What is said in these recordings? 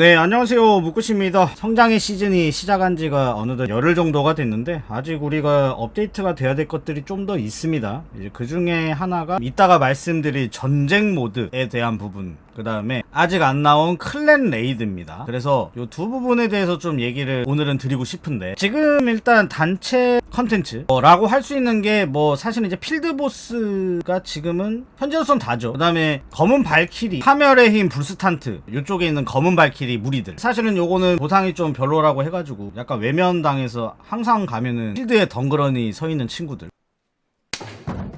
네, 안녕하세요. 묵구십니다. 성장의 시즌이 시작한 지가 어느덧 열흘 정도가 됐는데, 아직 우리가 업데이트가 돼야 될 것들이 좀 더 있습니다. 이제 그 중에 하나가 이따가 말씀드릴 전쟁 모드에 대한 부분. 그 다음에 아직 안 나온 클랜 레이드입니다. 그래서 이 두 부분에 대해서 좀 얘기를 오늘은 드리고 싶은데, 지금 일단 단체 컨텐츠라고 할 수 있는 게 뭐 사실은 이제 필드 보스가 지금은 현재로선 다죠. 그 다음에 검은 발키리, 파멸의 힘, 불스탄트 이쪽에 있는 검은 발키리 무리들. 사실은 요거는 보상이 좀 별로라고 해가지고 약간 외면당해서 항상 가면은 필드에 덩그러니 서 있는 친구들.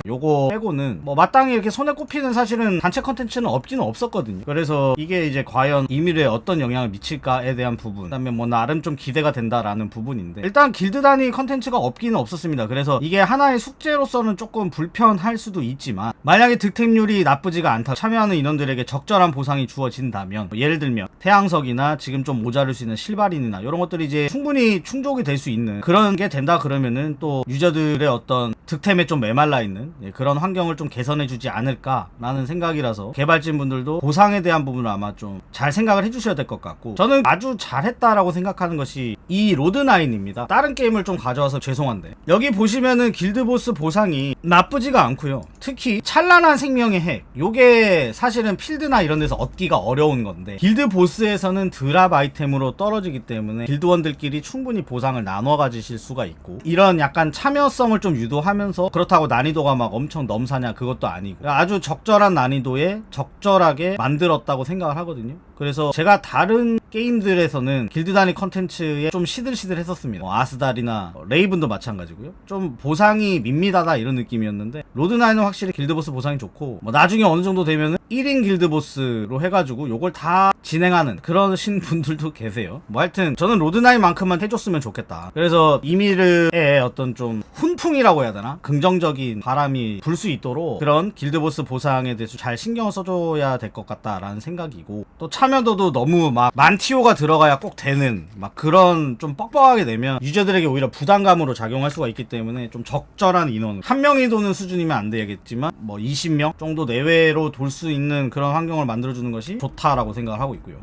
요거 빼고는 뭐 마땅히 이렇게 손에 꼽히는 사실은 단체 컨텐츠는 없기는 없었거든요. 그래서 이게 이제 과연 이미르에 어떤 영향을 미칠까에 대한 부분, 그다음에 뭐 나름 좀 기대가 된다라는 부분인데 일단 길드 단위 컨텐츠가 없기는 없었습니다. 그래서 이게 하나의 숙제로서는 조금 불편할 수도 있지만 만약에 득템률이 나쁘지가 않다 참여하는 인원들에게 적절한 보상이 주어진다면 뭐 예를 들면 태양석이나 지금 좀 모자랄 수 있는 실바린이나 이런 것들이 이제 충분히 충족이 될 수 있는 그런 게 된다 그러면은 또 유저들의 어떤 득템에 좀 메말라 있는 예, 그런 환경을 좀 개선해주지 않을까라는 생각이라서 개발진 분들도 보상에 대한 부분을 아마 좀 잘 생각을 해주셔야 될 것 같고 저는 아주 잘했다라고 생각하는 것이 이 로드나인입니다. 다른 게임을 좀 가져와서 죄송한데 여기 보시면은 길드보스 보상이 나쁘지가 않고요. 특히 찬란한 생명의 핵 요게 사실은 필드나 이런 데서 얻기가 어려운 건데 길드 보스에서는 드랍 아이템으로 떨어지기 때문에 길드원들끼리 충분히 보상을 나눠 가지실 수가 있고 이런 약간 참여성을 좀 유도하면서 그렇다고 난이도가 막 엄청 넘사냐 그것도 아니고 아주 적절한 난이도에 적절하게 만들었다고 생각을 하거든요. 그래서 제가 다른 게임들에서는 길드 단위 컨텐츠에 좀 시들시들 했었습니다. 뭐 아스달이나 레이븐도 마찬가지고요. 좀 보상이 밋밋하다 이런 느낌이었는데 로드나인은 확실히 길드보스 보상이 좋고 뭐 나중에 어느 정도 되면은 1인 길드보스로 해가지고 요걸 다 진행하는 그런 신 분들도 계세요. 뭐 하여튼 저는 로드나인만큼만 해줬으면 좋겠다. 그래서 이미르의 어떤 좀 훈풍이라고 해야 되나? 긍정적인 바람이 불 수 있도록 그런 길드보스 보상에 대해서 잘 신경을 써줘야 될 것 같다라는 생각이고 또 참여도도 너무 막만 티오가 들어가야 꼭 되는 막 그런 좀 뻑뻑하게 되면 유저들에게 오히려 부담감으로 작용할 수가 있기 때문에 좀 적절한 인원 한 명이 도는 수준이면 안 되겠지만 뭐 20명 정도 내외로 돌 수 있는 그런 환경을 만들어주는 것이 좋다라고 생각을 하고 있고요.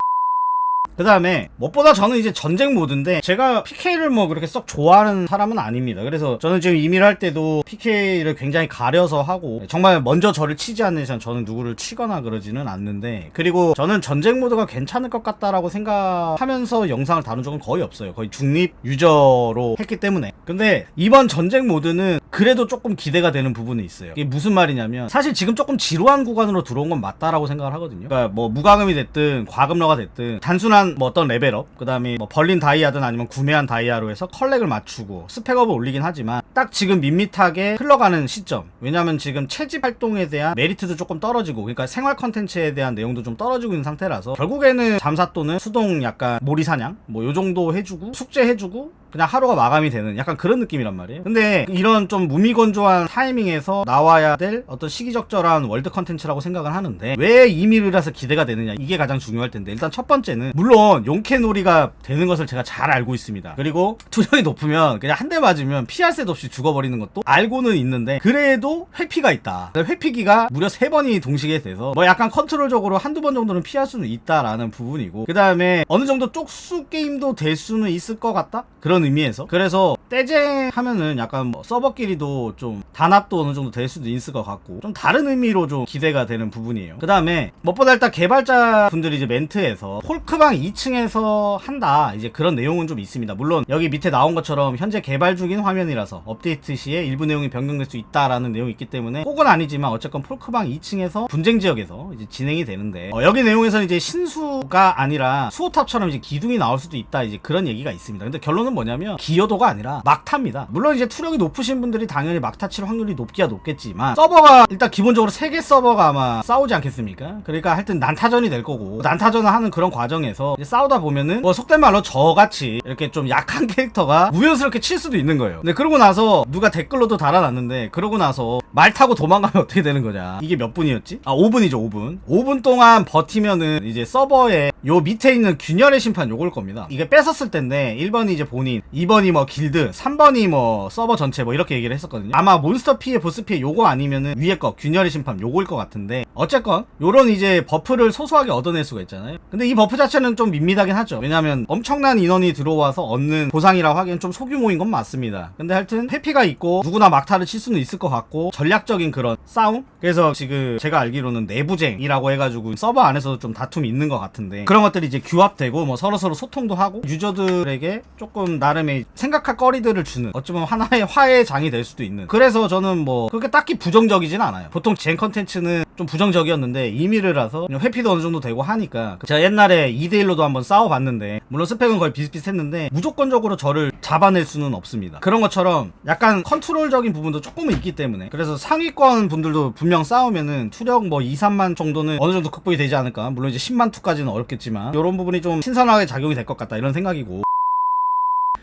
그 다음에 무엇보다 저는 이제 전쟁 모드인데 제가 PK를 뭐 그렇게 썩 좋아하는 사람은 아닙니다. 그래서 저는 지금 이미를 할 때도 PK를 굉장히 가려서 하고 정말 먼저 저를 치지 않는 이상 저는 누구를 치거나 그러지는 않는데 그리고 저는 전쟁 모드가 괜찮을 것 같다라고 생각하면서 영상을 다룬 적은 거의 없어요. 거의 중립 유저로 했기 때문에. 근데 이번 전쟁 모드는 그래도 조금 기대가 되는 부분이 있어요. 이게 무슨 말이냐면 사실 지금 조금 지루한 구간으로 들어온 건 맞다라고 생각을 하거든요. 그러니까 뭐 무과금이 됐든 과금러가 됐든 단순한 뭐 어떤 레벨업 그 다음에 뭐 벌린 다이아든 아니면 구매한 다이아로 해서 컬렉을 맞추고 스펙업을 올리긴 하지만 딱 지금 밋밋하게 흘러가는 시점. 왜냐면 지금 채집 활동에 대한 메리트도 조금 떨어지고 그러니까 생활 컨텐츠에 대한 내용도 좀 떨어지고 있는 상태라서 결국에는 잠사 또는 수동 약간 몰이 사냥 뭐 요 정도 해주고 숙제 해주고 그냥 하루가 마감이 되는 약간 그런 느낌이란 말이에요. 근데 이런 좀 무미건조한 타이밍에서 나와야 될 어떤 시기적절한 월드 컨텐츠라고 생각을 하는데 왜 이미르라서 기대가 되느냐 이게 가장 중요할 텐데 일단 첫 번째는 물론 용케놀이가 되는 것을 제가 잘 알고 있습니다. 그리고 투력이 높으면 그냥 한 대 맞으면 피할 새도 없이 죽어버리는 것도 알고는 있는데 그래도 회피가 있다. 회피기가 무려 세 번이 동시에 돼서 뭐 약간 컨트롤적으로 한두 번 정도는 피할 수는 있다라는 부분이고 그 다음에 어느 정도 쪽수 게임도 될 수는 있을 것 같다? 그런 의미에서. 그래서 떼쟁 하면은 약간 뭐 서버끼리도 좀 단합도 어느 정도 될 수도 있을 것 같고 좀 다른 의미로 좀 기대가 되는 부분이에요. 그 다음에 무엇보다 일단 개발자 분들이 이제 멘트에서 폴크방 2층에서 한다. 이제 그런 내용은 좀 있습니다. 물론 여기 밑에 나온 것처럼 현재 개발 중인 화면이라서 업데이트 시에 일부 내용이 변경될 수 있다라는 내용이 있기 때문에 꼭은 아니지만 어쨌건 폴크방 2층에서 분쟁 지역에서 이제 진행이 되는데 어, 여기 내용에서는 이제 신수가 아니라 수호탑처럼 이제 기둥이 나올 수도 있다. 이제 그런 얘기가 있습니다. 근데 결론은 뭐냐 면 기여도가 아니라 막타입니다. 물론 이제 투력이 높으신 분들이 당연히 막타 칠 확률이 높기야 높겠지만 서버가 일단 기본적으로 세 개 서버가 아마 싸우지 않겠습니까? 그러니까 하여튼 난타전이 될 거고 난타전을 하는 그런 과정에서 싸우다 보면은 뭐 속된 말로 저같이 이렇게 좀 약한 캐릭터가 우연스럽게 칠 수도 있는 거예요. 근데 그러고 나서 누가 댓글로도 달아놨는데 그러고 나서 말 타고 도망가면 어떻게 되는 거냐. 이게 몇 분이었지? 아 5분이죠 5분. 5분 동안 버티면은 이제 서버에 요 밑에 있는 균열의 심판 요걸 겁니다. 이게 뺏었을 텐데 1번이 이제 본인 1번이 2번이 뭐 길드 3번이 뭐 서버 전체 뭐 이렇게 얘기를 했었거든요. 아마 몬스터 피해 보스 피해 요거 아니면은 위에 거 균열의 심판 요거일 것 같은데 어쨌건 요런 이제 버프를 소소하게 얻어낼 수가 있잖아요. 근데 이 버프 자체는 좀 밋밋하긴 하죠. 왜냐면 엄청난 인원이 들어와서 얻는 보상이라고 하기엔 좀 소규모인 건 맞습니다. 근데 하여튼 회피가 있고 누구나 막타를 칠 수는 있을 것 같고 전략적인 그런 싸움? 그래서 지금 제가 알기로는 내부쟁이라고 해가지고 서버 안에서도 좀 다툼이 있는 것 같은데 그런 것들이 이제 규합되고 뭐 서로서로 소통도 하고 유저들에게 조금 나 름의 생각할 거리들을 주는 어쩌면 하나의 화해의 장이 될 수도 있는. 그래서 저는 뭐 그렇게 딱히 부정적이진 않아요. 보통 젠 컨텐츠는 좀 부정적이었는데 임의를라서 회피도 어느 정도 되고 하니까. 제가 옛날에 2대1로도 한번 싸워봤는데 물론 스펙은 거의 비슷비슷했는데 무조건적으로 저를 잡아낼 수는 없습니다. 그런 것처럼 약간 컨트롤적인 부분도 조금은 있기 때문에. 그래서 상위권 분들도 분명 싸우면은 투력 뭐 2, 3만 정도는 어느 정도 극복이 되지 않을까. 물론 이제 10만 투까지는 어렵겠지만 이런 부분이 좀 신선하게 작용이 될 것 같다 이런 생각이고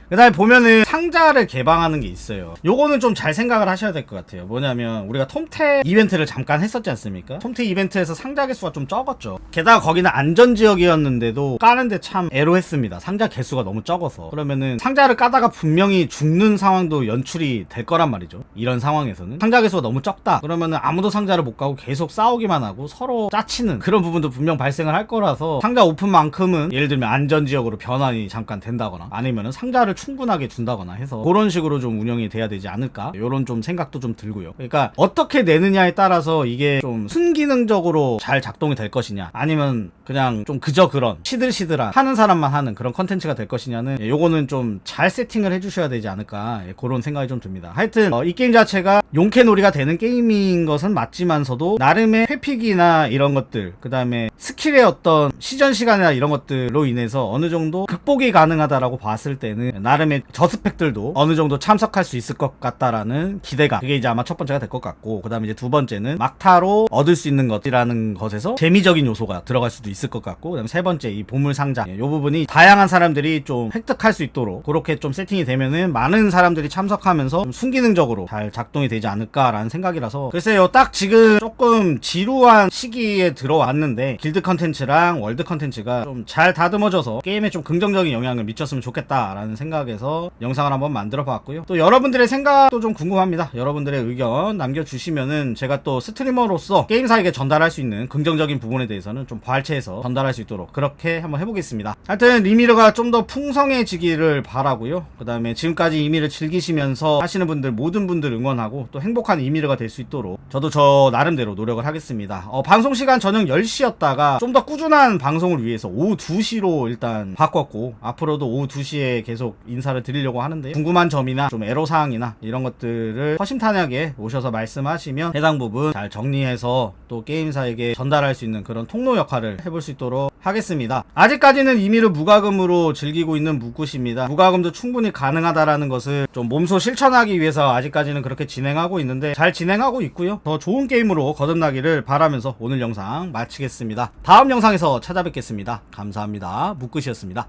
그 다음에 보면은 상자를 개방하는 게 있어요. 요거는 좀 잘 생각을 하셔야 될 것 같아요. 뭐냐면 우리가 톰태 이벤트를 잠깐 했었지 않습니까? 톰태 이벤트에서 상자 개수가 좀 적었죠. 게다가 거기는 안전 지역이었는데도 까는데 참 애로했습니다. 상자 개수가 너무 적어서. 그러면은 상자를 까다가 분명히 죽는 상황도 연출이 될 거란 말이죠. 이런 상황에서는. 상자 개수가 너무 적다. 그러면은 아무도 상자를 못 가고 계속 싸우기만 하고 서로 짜치는 그런 부분도 분명 발생을 할 거라서 상자 오픈만큼은 예를 들면 안전 지역으로 변환이 잠깐 된다거나 아니면은 상자를 충분하게 준다거나 해서 그런 식으로 좀 운영이 돼야 되지 않을까? 요런 좀 생각도 좀 들고요. 그러니까 어떻게 내느냐에 따라서 이게 좀 순기능적으로 잘 작동이 될 것이냐 아니면 그냥 좀 그저 그런 시들시들한 하는 사람만 하는 그런 컨텐츠가 될 것이냐는 예, 요거는 좀 잘 세팅을 해주셔야 되지 않을까 예, 그런 생각이 좀 듭니다. 하여튼 어, 이 게임 자체가 용캐놀이가 되는 게임인 것은 맞지만서도 나름의 회픽이나 이런 것들 그 다음에 스킬의 어떤 시전 시간이나 이런 것들로 인해서 어느 정도 극복이 가능하다라고 봤을 때는 나름의 저스펙들도 어느 정도 참석할 수 있을 것 같다라는 기대감. 그게 이제 아마 첫 번째가 될 것 같고 그 다음에 이제 두 번째는 막타로 얻을 수 있는 것이라는 것에서 재미적인 요소가 들어갈 수도 있을 것 같고 그 다음에 세 번째 이 보물 상자. 이 부분이 다양한 사람들이 좀 획득할 수 있도록 그렇게 좀 세팅이 되면은 많은 사람들이 참석하면서 좀 순기능적으로 잘 작동이 되지 않을까라는 생각이라서 글쎄요 딱 지금 조금 지루한 시기에 들어왔는데 길드 컨텐츠랑 월드 컨텐츠가 좀 잘 다듬어져서 게임에 좀 긍정적인 영향을 미쳤으면 좋겠다라는 생각 에서 영상을 한번 만들어 봤고요. 또 여러분들의 생각도 좀 궁금합니다. 여러분들의 의견 남겨주시면은 제가 또 스트리머로서 게임사에게 전달할 수 있는 긍정적인 부분에 대해서는 좀 발췌해서 전달할 수 있도록 그렇게 한번 해보겠습니다. 하여튼 리미르가 좀 더 풍성해지기를 바라고요. 그 다음에 지금까지 이미를 즐기시면서 하시는 분들 모든 분들 응원하고 또 행복한 이미르가 될 수 있도록 저도 저 나름대로 노력을 하겠습니다. 어, 방송 시간 저녁 10시였다가 좀 더 꾸준한 방송을 위해서 오후 2시로 일단 바꿨고 앞으로도 오후 2시에 계속 인사를 드리려고 하는데 궁금한 점이나 좀 애로사항이나 이런 것들을 허심탄회하게 오셔서 말씀하시면 해당 부분 잘 정리해서 또 게임사에게 전달할 수 있는 그런 통로 역할을 해볼 수 있도록 하겠습니다. 아직까지는 임의를 무과금으로 즐기고 있는 묵굿입니다. 무과금도 충분히 가능하다라는 것을 좀 몸소 실천하기 위해서 아직까지는 그렇게 진행하고 있는데 잘 진행하고 있고요. 더 좋은 게임으로 거듭나기를 바라면서 오늘 영상 마치겠습니다. 다음 영상에서 찾아뵙겠습니다. 감사합니다. 묵굿이었습니다.